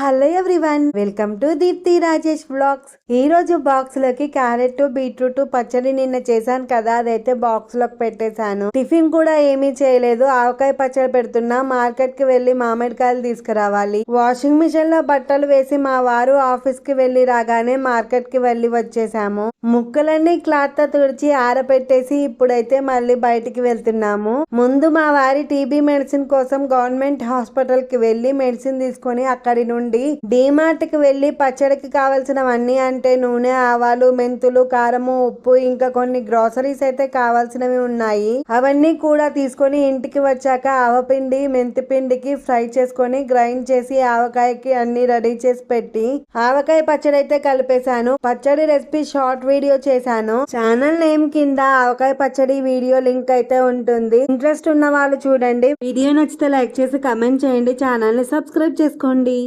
Hello everyone welcome to Deepthi Rajesh blogs. ఈ రోజు బాక్స్లోకి క్యారెట్ బీట్రూట్ పచ్చడి నిన్న చేశాను కదా అదైతే బాక్స్లోకి పెట్టేశాను. టిఫిన్ కూడా ఏమీ చేయలేదు. ఆవకాయ పచ్చడి పెడుతున్నా మార్కెట్కి వెళ్ళి మామిడికాయలు తీసుకురావాలి. వాషింగ్ మిషన్లో బట్టలు వేసి మా వారు ఆఫీస్కి వెళ్ళి రాగానే మార్కెట్కి వెళ్ళి వచ్చేసాము. ముక్కలన్నీ క్లాత్తో తుడిచి ఆరబెట్టేసి ఇప్పుడైతే మళ్ళీ బయటికి వెళ్తున్నాము. ముందు మా వారి టీబీ మెడిసిన్ కోసం గవర్నమెంట్ హాస్పిటల్కి వెళ్ళి మెడిసిన్ తీసుకొని అక్కడి నుండి డీమార్ట్కి వెళ్ళి పచ్చడికి కావాల్సినవన్నీ అంటే నూనె ఆవాలు మెంతులు కారము ఉప్పు ఇంకా కొన్ని గ్రోసరీస్ అయితే కావాల్సినవి ఉన్నాయి. అవన్నీ కూడా తీసుకొని ఇంటికి వచ్చాక ఆవపిండి మెంతి పిండికి ఫ్రై చేసుకొని గ్రైండ్ చేసి ఆవకాయకి అన్ని రెడీ చేసి పెట్టి ఆవకాయ పచ్చడి అయితే కలిపేశాను. పచ్చడి రెసిపీ షార్ట్ వీడియో చేశాను. ఛానల్ నేమ్ కింద ఆవకాయ పచ్చడి వీడియో లింక్ అయితే ఉంటుంది. ఇంట్రెస్ట్ ఉన్న వాళ్ళు చూడండి. వీడియో నచ్చితే లైక్ చేసి కమెంట్ చేయండి. ఛానల్ని సబ్స్క్రైబ్ చేసుకోండి.